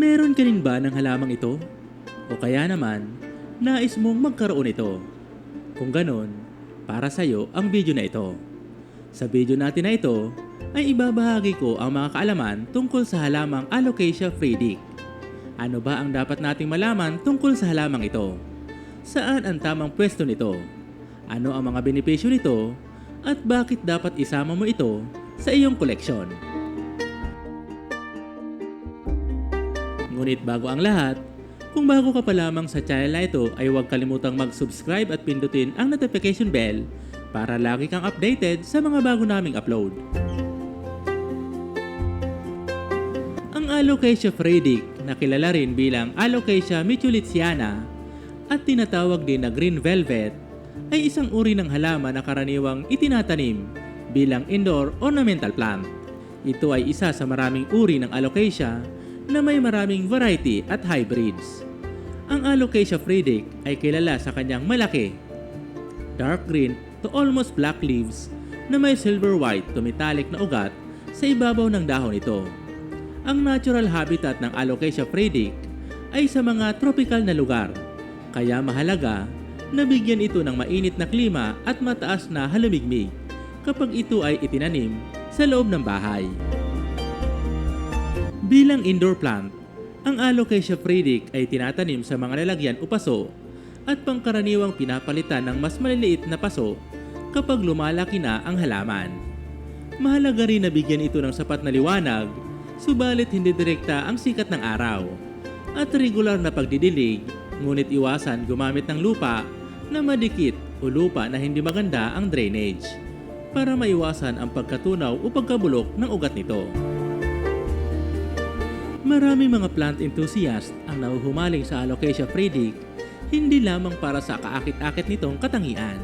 Meron ka rin ba ng halamang ito? O kaya naman, nais mong magkaroon ito? Kung ganon, para sa'yo ang video na ito. Sa video natin na ito, ay ibabahagi ko ang mga kaalaman tungkol sa halamang Alocasia fredic. Ano ba ang dapat nating malaman tungkol sa halamang ito? Saan ang tamang pwesto nito? Ano ang mga benepisyo nito? At bakit dapat isama mo ito sa iyong koleksyon? Ngunit bago ang lahat, kung bago ka pa lamang sa channel na ito ay huwag kalimutang mag-subscribe at pindutin ang notification bell para lagi kang updated sa mga bago naming upload. Ang Alocasia fredic na kilala rin bilang Alocasia mitulitziana at tinatawag din na green velvet ay isang uri ng halaman na karaniwang itinatanim bilang indoor ornamental plant. Ito ay isa sa maraming uri ng Alocasia na may maraming variety at hybrids. Ang Alocasia fredic ay kilala sa kanyang malaki, dark green to almost black leaves na may silver white to metallic na ugat sa ibabaw ng dahon ito. Ang natural habitat ng Alocasia fredic ay sa mga tropical na lugar, kaya mahalaga na bigyan ito ng mainit na klima at mataas na halumigmig kapag ito ay itinanim sa loob ng bahay. Bilang indoor plant, ang Alocasia fredic ay tinatanim sa mga lalagyan o paso at pangkaraniwang pinapalitan ng mas maliliit na paso kapag lumalaki na ang halaman. Mahalaga rin na bigyan ito ng sapat na liwanag, subalit hindi direkta ang sikat ng araw. At regular na pagdidilig, ngunit iwasan gumamit ng lupa na madikit o lupa na hindi maganda ang drainage para maiwasan ang pagkatunaw o pagkabulok ng ugat nito. Maraming mga plant enthusiast ang nahuhumaling sa Alocasia fredic hindi lamang para sa kaakit-akit nitong katangian,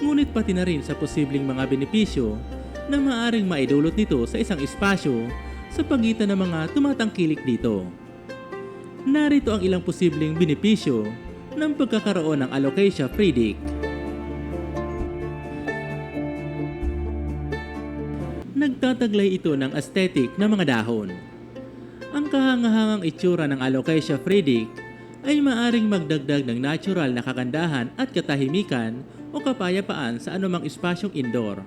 ngunit pati na rin sa posibleng mga benepisyo na maaring maidulot nito sa isang espasyo sa pagitan ng mga tumatangkilik dito. Narito ang ilang posibleng benepisyo ng pagkakaroon ng Alocasia fredic. Nagtataglay ito ng aesthetic na mga dahon. Ang kahangahangang itsura ng Alocasia fredic ay maaring magdagdag ng natural na kagandahan at katahimikan o kapayapaan sa anumang espasyong indoor.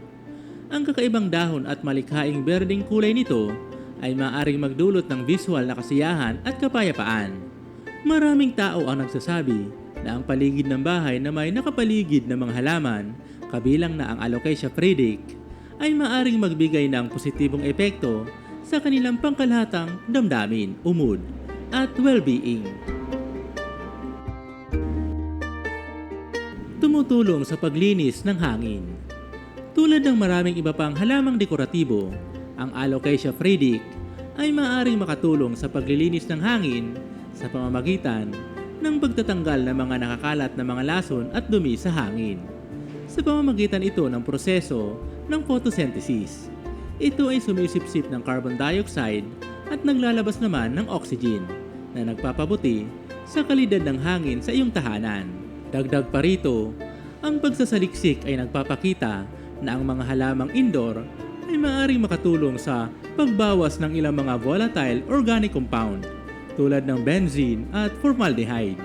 Ang kakaibang dahon at malikhaing berdeng kulay nito ay maaring magdulot ng visual na kasiyahan at kapayapaan. Maraming tao ang nagsasabi na ang paligid ng bahay na may nakapaligid ng mga halaman, kabilang na ang Alocasia fredic, ay maaring magbigay ng positibong epekto sa kanilang pangkalahatang damdamin, umod, at well-being. Tumutulong sa paglinis ng hangin. Tulad ng maraming iba pang halamang dekoratibo, ang Alocasia fredic ay maaaring makatulong sa paglilinis ng hangin sa pamamagitan ng pagtatanggal ng mga nakakalat na mga lason at dumi sa hangin. Sa pamamagitan ito ng proseso ng photosynthesis, ito ay sumisipsip ng carbon dioxide at naglalabas naman ng oxygen na nagpapabuti sa kalidad ng hangin sa iyong tahanan. Dagdag pa rito, ang pagsasaliksik ay nagpapakita na ang mga halamang indoor ay maaaring makatulong sa pagbawas ng ilang mga volatile organic compound tulad ng benzene at formaldehyde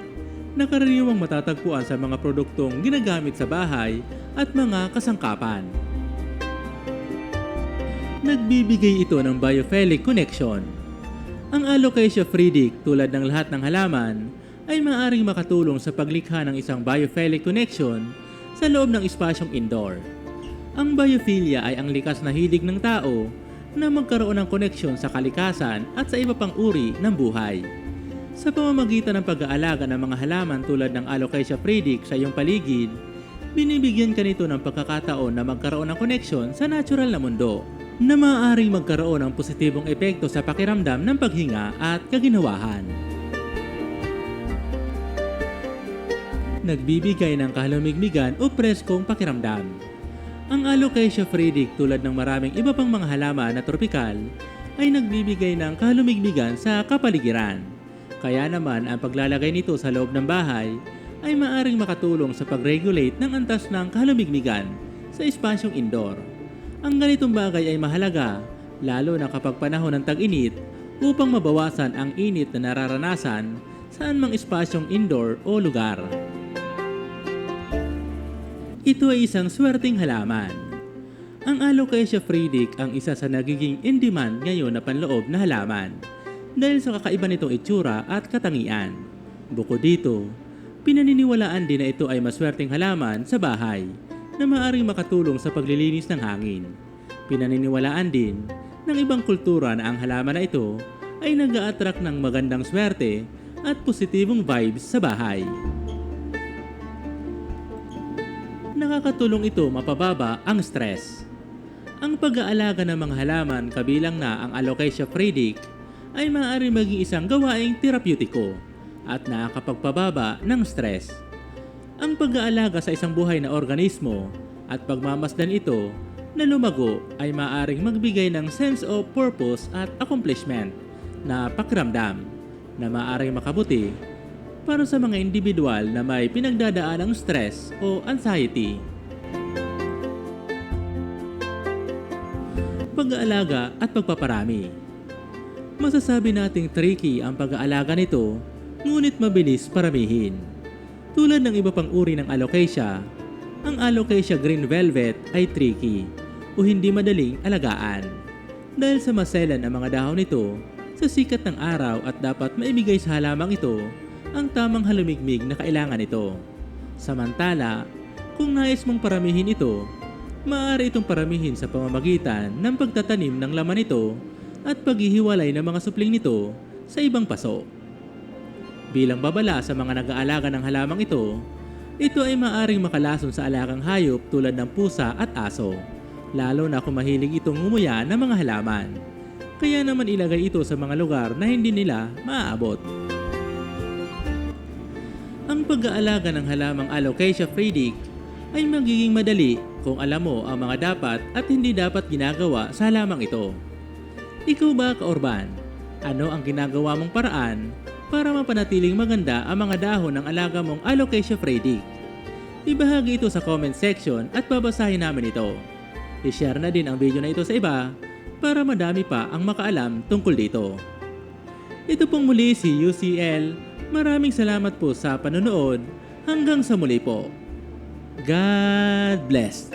na karaniwang matatagpuan sa mga produktong ginagamit sa bahay at mga kasangkapan. Nagbibigay ito ng biophilic connection. Ang Alocasia fredic tulad ng lahat ng halaman ay maaaring makatulong sa paglikha ng isang biophilic connection sa loob ng espasyong indoor. Ang biophilia ay ang likas na hilig ng tao na magkaroon ng koneksyon sa kalikasan at sa iba pang uri ng buhay. Sa pamamagitan ng pag-aalaga ng mga halaman tulad ng Alocasia fredic sa iyong paligid, binibigyan ka nito ng pagkakataon na magkaroon ng koneksyon sa natural na mundo na maaaring magkaroon ng positibong epekto sa pakiramdam ng paghinga at kaginawahan. Nagbibigay ng kahalumigmigan o preskong pakiramdam. Ang Alocasia fredic tulad ng maraming iba pang mga halaman na tropikal ay nagbibigay ng kahalumigmigan sa kapaligiran. Kaya naman ang paglalagay nito sa loob ng bahay ay maaring makatulong sa pag-regulate ng antas ng kahalumigmigan sa espasyong indoor. Ang ganitong bagay ay mahalaga lalo na kapag panahon ng tag-init upang mabawasan ang init na nararanasan saan mang espasyong indoor o lugar. Ito ay isang swerteng halaman. Ang Alocasia fredic ang isa sa nagiging in-demand ngayon na panloob na halaman dahil sa kakaiba nitong itsura at katangian. Bukod dito, pinaniniwalaan din na ito ay maswerteng halaman sa bahay na maaaring makatulong sa paglilinis ng hangin. Pinaniniwalaan din ng ibang kultura na ang halaman na ito ay nag attract ng magandang swerte at positibong vibes sa bahay. Nakakatulong ito mapababa ang stress. Ang pag-aalaga ng mga halaman kabilang na ang Alocasia fredic ay maaari maging isang gawaing terapeutiko at nakakapagpababa ng stress. Ang pag-aalaga sa isang buhay na organismo at pagmamasdan ito na lumago ay maaaring magbigay ng sense of purpose at accomplishment na pakiramdam na maaaring makabuti para sa mga individual na may pinagdadaan ng stress o anxiety. Pag-aalaga at pagpaparami Masasabi nating tricky ang pag-aalaga nito, ngunit mabilis paramihin. Tulad ng iba pang uri ng alocasia, ang alocasia green velvet ay tricky o hindi madaling alagaan dahil sa maselan ang mga dahon nito sa sikat ng araw at dapat maibigay sa halamang ito ang tamang halumigmig na kailangan nito. Samantala, kung nais mong paramihin ito, maaari itong paramihin sa pamamagitan ng pagtatanim ng laman nito at paghihiwalay ng mga supling nito sa ibang paso. Bilang babala sa mga nag-aalaga ng halamang ito, ito ay maaring makalason sa alagang hayop tulad ng pusa at aso, lalo na kung mahilig itong ngumuya ng mga halaman. Kaya naman ilagay ito sa mga lugar na hindi nila maaabot. Ang pag-aalaga ng halamang Alocasia fredic ay magiging madali kung alam mo ang mga dapat at hindi dapat ginagawa sa halamang ito. Ikaw ba, kaorban? Ano ang ginagawa mong paraan para mapanatiling maganda ang mga dahon ng alaga mong Alocasia fredic? Ibahagi ito sa comment section at babasahin namin ito. I-share na din ang video na ito sa iba para madami pa ang makaalam tungkol dito. Ito pong muli si UCL. Maraming salamat po sa panonood. Hanggang sa muli po. God bless.